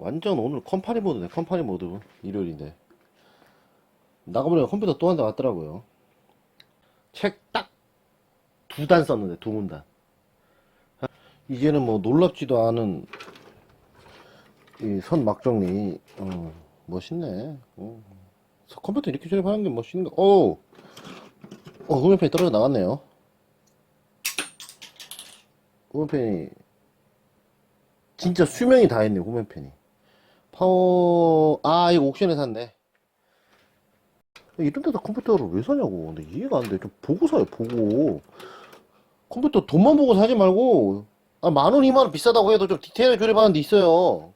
완전 오늘 컴파니 모드네 컴파니 모드. 일요일인데 나가보니까 컴퓨터 또 한 대 왔더라고요. 책 딱 두 단 썼는데 두 문단. 이제는 뭐 놀랍지도 않은 이 선 막정리 어, 멋있네. 어. 컴퓨터 이렇게 조립하는 게 멋있는 거 오! 어 후면펜이 떨어져 나갔네요. 후면펜이 진짜 수명이 다 했네 후면펜이 파워 아 이거 옥션에 샀네. 이런 데다 컴퓨터를 왜 사냐고. 근데 이해가 안 돼. 좀 보고 사요 보고. 컴퓨터 돈만 보고 사지 말고 아, 만원 이만원 비싸다고 해도 좀 디테일하게 조립하는 데 있어요.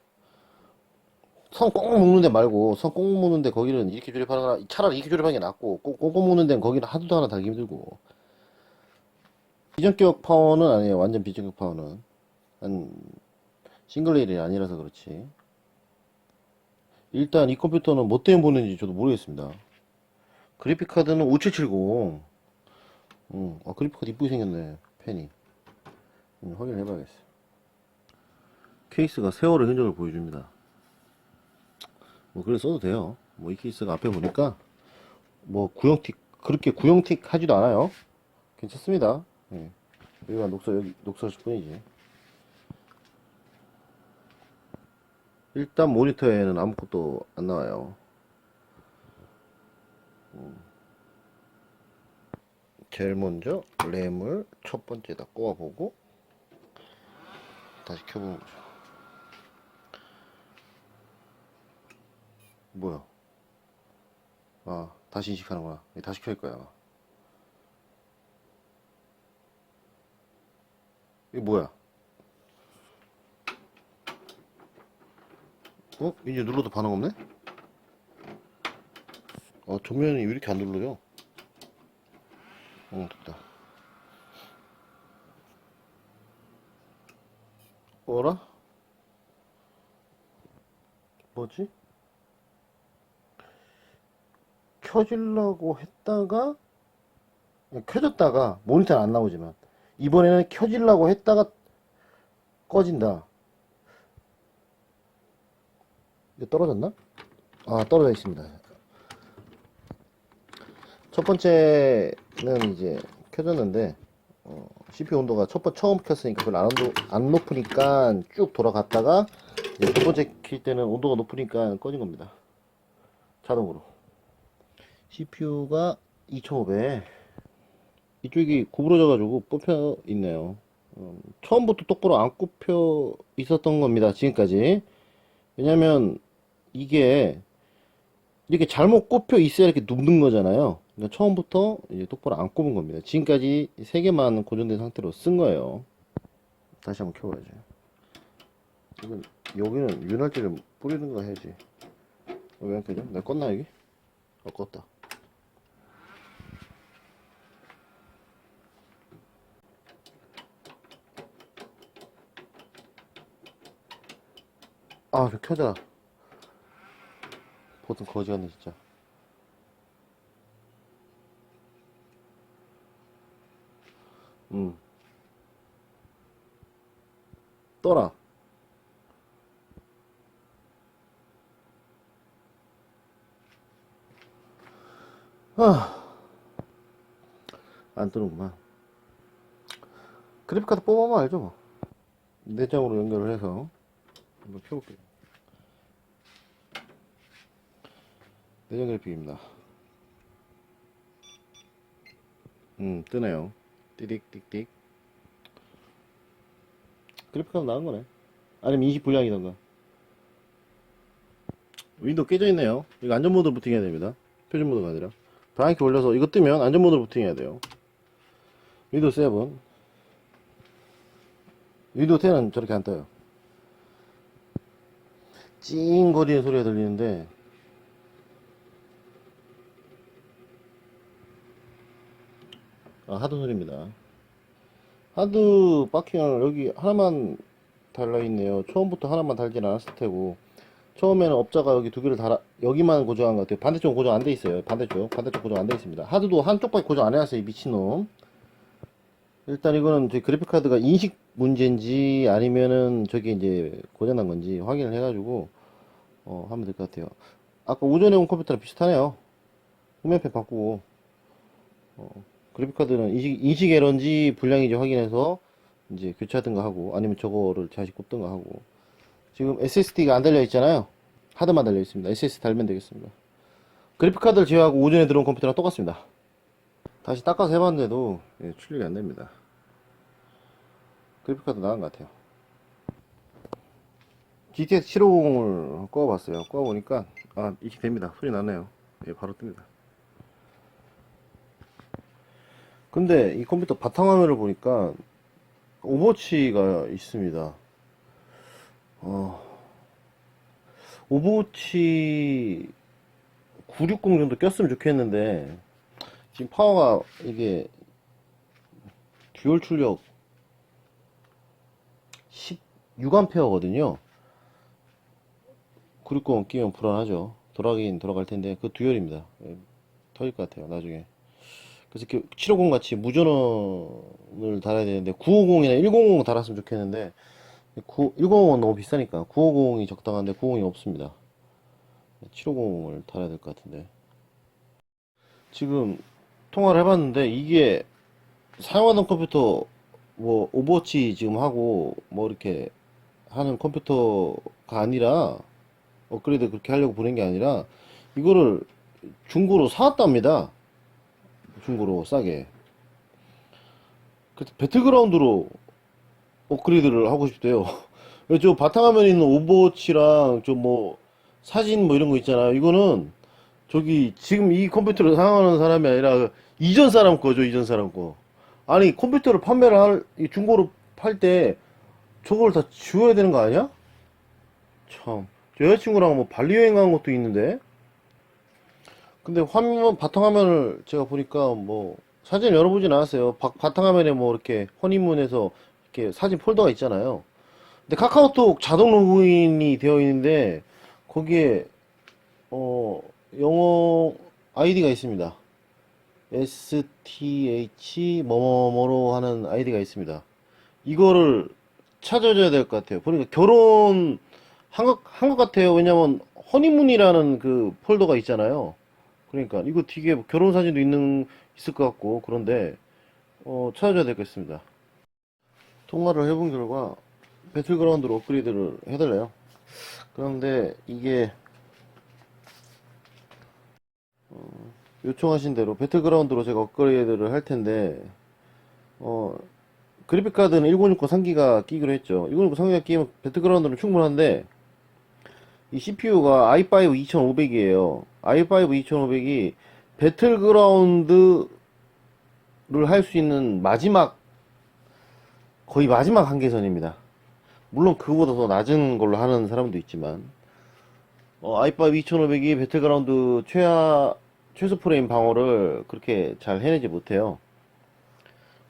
선 꽁꽁 묶는 데 말고 선 꽁꽁 묶는 데 거기는 이렇게 조립하는 거나 차라리 이렇게 조립하는 게 낫고 꽁- 꽁꽁 묶는 데는 거기는 하도 하나 달기 힘들고. 비전격 파워는 아니에요. 완전 비전격 파워는. 한 싱글 레일이 아니라서 그렇지 일단 이 컴퓨터는 뭐 때문에 보는지 저도 모르겠습니다. 그래픽 카드는 5770 음, 아, 그래픽 카드 이쁘게 생겼네 펜이. 음, 확인을 해봐야겠어 케이스가 세월의 흔적을 보여줍니다. 뭐 그래 써도 돼요. 뭐 이 케이스가 앞에 보니까 뭐 구형틱 그렇게 구형틱 하지도 않아요. 괜찮습니다. 예. 여기가 녹서 여기 녹서실 뿐이지 일단 모니터에는 아무것도 안 나와요. 음. 제일 먼저 램을 첫 번째다 꼽아보고 다시 켜보는 거죠 뭐야? 아 다시 인식하는구나. 다시 켤 거야. 이게 뭐야 어? 이제 눌러도 반응 없네? 어, 조면이 왜 이렇게 안 눌러요? 어, 됐다. 어라? 뭐지? 켜지려고 했다가, 켜졌다가, 모니터는 안 나오지만, 이번에는 켜지려고 했다가 꺼진다. 이거 떨어졌나? 아, 떨어져 있습니다. 첫 번째는 이제 켜졌는데, 어, CPU 온도가 첫 번, 처음 켰으니까 그걸 안, 온도, 안 높으니까 쭉 돌아갔다가, 이제 두 번째 킬 때는 온도가 높으니까 꺼진 겁니다. 자동으로. CPU가 2500. 이쪽이 구부러져가지고 뽑혀 있네요. 음, 처음부터 똑바로 안 꼽혀 있었던 겁니다. 지금까지. 왜냐면 이게 이렇게 잘못 꼽혀 있어야 이렇게 눕는 거잖아요. 그러니까 처음부터 이제 똑바로 안 꼽은 겁니다. 지금까지 세 개만 고정된 상태로 쓴 거예요. 다시 한번 켜봐야지. 이건 여기는 윤활제를 뿌리는 거 해야지. 어, 왜안 켜져? 내가 껐나 여기? 어 껐다. 아, 저 켜져. 보통 거지 같네, 진짜. 음. 떠라. 아, 안 뜨는구만. 그래픽카드 뽑아보면 알죠, 뭐. 내장으로 연결을 해서 한번 켜볼게요. 내장 그래픽입니다. 음, 뜨네요. 띠릭띠릭. 그래픽카드 나은 거네. 아니면 20 불량이던가. 윈도우 깨져 있네요. 이거 안전 모드로 부팅해야 됩니다. 표준 모드가 아니라. 브라이크 올려서 이거 뜨면 안전 모드로 부팅해야 돼요. 윈도우 7. 윈도우 10은 저렇게 안 떠요. 찡거리는 소리가 들리는데 아, 하드 소리입니다. 하드 바킹을 여기 하나만 달려있네요. 처음부터 하나만 달진 않았을 테고 처음에는 업자가 여기 두 개를 달아 여기만 고정한 것 같아요. 반대쪽은 고정 안 돼 있어요. 반대쪽 반대쪽 고정 안 돼 있습니다. 하드도 한쪽 밖에 고정 안 해놨어요. 이 미친놈. 일단 이거는 저희 그래픽 카드가 인식 문제인지 아니면은 저기 이제 고장난 건지 확인을 해가지고 어, 하면 될 것 같아요. 아까 오전에 온 컴퓨터랑 비슷하네요. 후면팬 바꾸고 어, 그래픽 카드는 인식, 인식 에러인지 불량인지 확인해서 이제 교체하든가 하고 아니면 저거를 다시 꼽든가 하고 지금 SSD가 안 달려 있잖아요. 하드만 달려 있습니다. SSD 달면 되겠습니다. 그래픽 카드를 제외하고 오전에 들어온 컴퓨터랑 똑같습니다. 다시 닦아서 해봤는데도 예, 출력이 안 됩니다. 그래픽카드 나은 것 같아요. GTX 750을 꺼봤어요. 꺼보니까 아 이게 됩니다. 소리 나네요. 예, 바로 뜹니다. 근데 이 컴퓨터 바탕화면을 보니까 오버워치가 있습니다. 어, 오버워치 960 정도 꼈으면 좋겠는데 지금 파워가 이게 듀얼 출력 16A거든요. 960 끼면 불안하죠. 돌아가긴 돌아갈 텐데 그 듀얼입니다. 예, 터질 것 같아요. 나중에. 그래서 750 같이 무전원을 달아야 되는데 950이나 100 달았으면 좋겠는데 9, 150은 너무 비싸니까 950이 적당한데 950이 없습니다. 750을 달아야 될 것 같은데 지금 통화를 해봤는데 이게 사용하던 컴퓨터 뭐 오버워치 지금 하고 뭐 이렇게 하는 컴퓨터가 아니라 업그레이드 그렇게 하려고 보낸 게 아니라 이거를 중고로 사왔답니다. 중고로 싸게. 그래서 배틀그라운드로 업그레이드를 하고 싶대요. 저 바탕화면에 있는 오버워치랑 좀 뭐 사진 뭐 이런 거 있잖아요. 이거는 저기 지금 이 컴퓨터를 사용하는 사람이 아니라 이전 사람 거죠. 이전 사람 거. 아니 컴퓨터를 판매를 할, 이 중고로 팔 때 저걸 다 지워야 되는 거 아니야? 참. 저 여자친구랑 뭐 발리 여행 간 것도 있는데. 근데 화면, 바탕화면을 제가 보니까 뭐 사진 열어보진 않았어요. 바, 바탕화면에 뭐 이렇게 허니문에서 이렇게 사진 폴더가 있잖아요. 근데 카카오톡 자동 로그인이 되어 있는데 거기에 어 영어 아이디가 있습니다. STH 뭐뭐뭐로 하는 아이디가 있습니다. 이거를 찾아줘야 될 것 같아요. 보니까 결혼 한 것, 같아요. 왜냐면 허니문이라는 그 폴더가 있잖아요. 그러니까 이거 뒤에 결혼 사진도 있는 있을 것 같고 그런데 어, 찾아줘야 같습니다. 통화를 해본 결과 배틀그라운드로 업그레이드를 해달래요. 그런데 이게 어, 요청하신 대로 배틀그라운드로 제가 업그레이드를 할 텐데 어, 그래픽 카드는 1060 3기가 끼기로 했죠. 1060 3기가 끼면 배틀그라운드는 충분한데 이 CPU가 i5 2500이에요. i5 2500이 배틀그라운드를 할 수 있는 마지막 거의 마지막 한계선입니다. 물론 그거보다 더 낮은 걸로 하는 사람도 있지만 어, i5 2500이 배틀그라운드 최하 최소 프레임 방어를 그렇게 잘 해내지 못해요.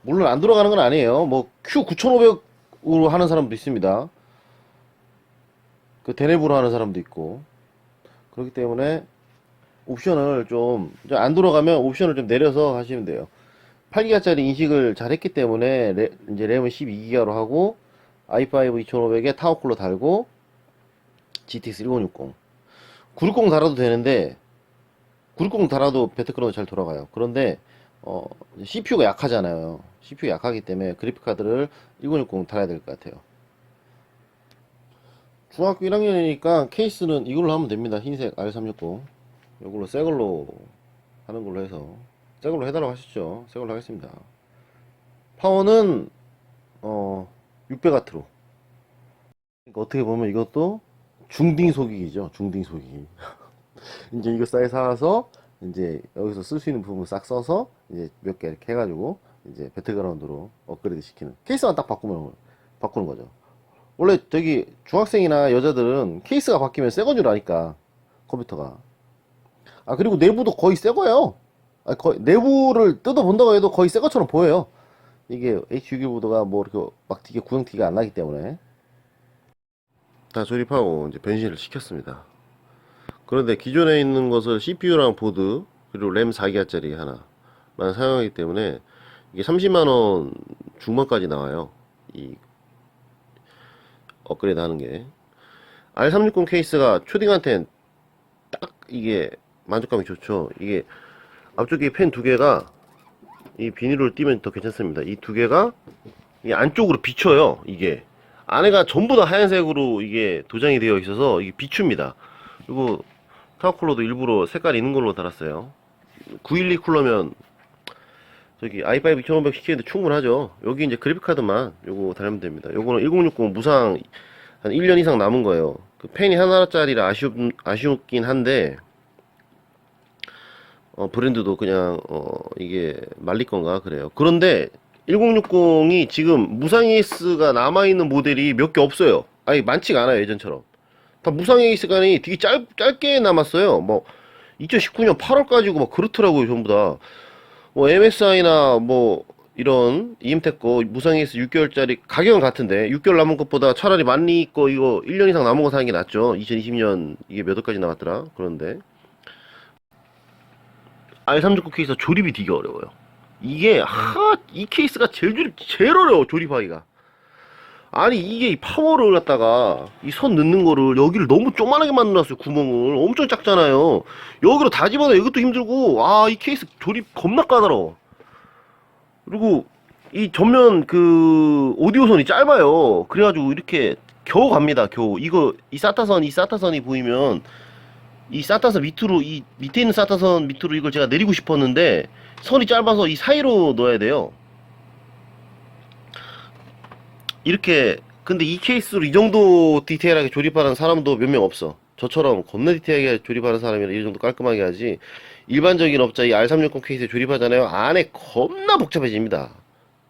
물론 안 들어가는 건 아니에요. 뭐 Q 9500으로 하는 사람도 있습니다. 그 대내부로 하는 사람도 있고 그렇기 때문에 옵션을 좀 안 돌아가면 옵션을 좀 내려서 하시면 돼요. 8기가짜리 인식을 잘 했기 때문에 레, 이제 램은 12기가로 하고 i5 2500에 타워쿨러 달고 GTX 1060 960 달아도 되는데 960 달아도 배트그라운드 잘 돌아가요. 그런데 어, CPU가 약하잖아요. CPU 가 약하기 때문에 그래픽 카드를 1060 달아야 될 것 같아요. 중학교 1학년이니까 케이스는 이걸로 하면 됩니다. 흰색 R360. 이걸로 새 걸로 하는 걸로 해서 새 걸로 해달라고 하시죠. 새 걸로 하겠습니다. 파워는 어 600W로. 그러니까 어떻게 보면 이것도 중딩 속이기죠. 중딩 속이기. 이제 이거 싸게 사서 이제 여기서 쓸 수 있는 부분 싹 써서 이제 몇 개 이렇게 해가지고 이제 배틀그라운드로 업그레이드 시키는 케이스만 딱 바꾸면 바꾸는 거죠. 원래 저기 중학생이나 여자들은 케이스가 바뀌면 새 건 줄 아니까 컴퓨터가 아 그리고 내부도 거의 새 거예요. 아, 거의 내부를 뜯어 본다고 해도 거의 새 것처럼 보여요. 이게 H6 보드가 뭐 이렇게 막 되게 구형티가 안 나기 때문에 다 조립하고 이제 변신을 시켰습니다. 그런데 기존에 있는 것을 CPU랑 보드 그리고 램 4기가짜리 하나만 사용하기 때문에 이게 30만 원 중반까지 나와요. 이 업그레이드 하는 게. R360 케이스가 초딩한테는 딱 이게 만족감이 좋죠. 이게 앞쪽에 펜 두 개가 이 비닐을 띄면 더 괜찮습니다. 이 두 개가 이 안쪽으로 비쳐요. 이게 안에가 전부 다 하얀색으로 이게 도장이 되어 있어서 이게 비춥니다. 그리고 타워 쿨러도 일부러 색깔 있는 걸로 달았어요. 912 쿨러면 저기 i5 2500 시키는데 충분하죠. 여기 이제 그래픽카드만 요거 달면 됩니다. 요거는 1060 무상 한 1년 이상 남은 거예요. 그 펜이 하나짜리라 아쉬우, 아쉬웠긴 한데 어, 브랜드도 그냥 어, 이게 말릴 건가 그래요. 그런데 1060이 지금 무상 AS가 남아있는 모델이 몇 개 없어요. 아니 많지가 않아요 예전처럼. 다 무상 AS간이 되게 짧, 짧게 남았어요. 뭐 2019년 8월까지고 막 그렇더라고요 전부 다. 뭐 MSI나 뭐 이런 이엠텍 거 무상 AS 6개월짜리 가격은 같은데 6개월 남은 것보다 차라리 만리 거 이거 1년 이상 남은 거 사는 게 낫죠. 2020년 이게 몇 월까지 나왔더라. 그런데 R369 케이스 조립이 되게 어려워요. 이게 하, 이 케이스가 제일 조립 제일 어려워 조립하기가. 아니 이게 이 파워를 갖다가 이 선 넣는 거를 여기를 너무 조그만하게 만들었어요 구멍을 엄청 작잖아요. 여기로 다 집어넣어 이것도 힘들고 아 이 케이스 조립 겁나 까다로워. 그리고 이 전면 그 오디오선이 짧아요. 그래가지고 이렇게 겨우 갑니다. 겨우 이거 이 사타선 이 사타선이 보이면 이 사타선 밑으로 이 밑에 있는 사타선 밑으로 이걸 제가 내리고 싶었는데 선이 짧아서 이 사이로 넣어야 돼요. 이렇게 근데 이 케이스로 이 정도 디테일하게 조립하는 사람도 몇 명 없어. 저처럼 겁나 디테일하게 조립하는 사람이라 이 정도 깔끔하게 하지. 일반적인 업자 이 R360 케이스에 조립하잖아요. 안에 겁나 복잡해집니다.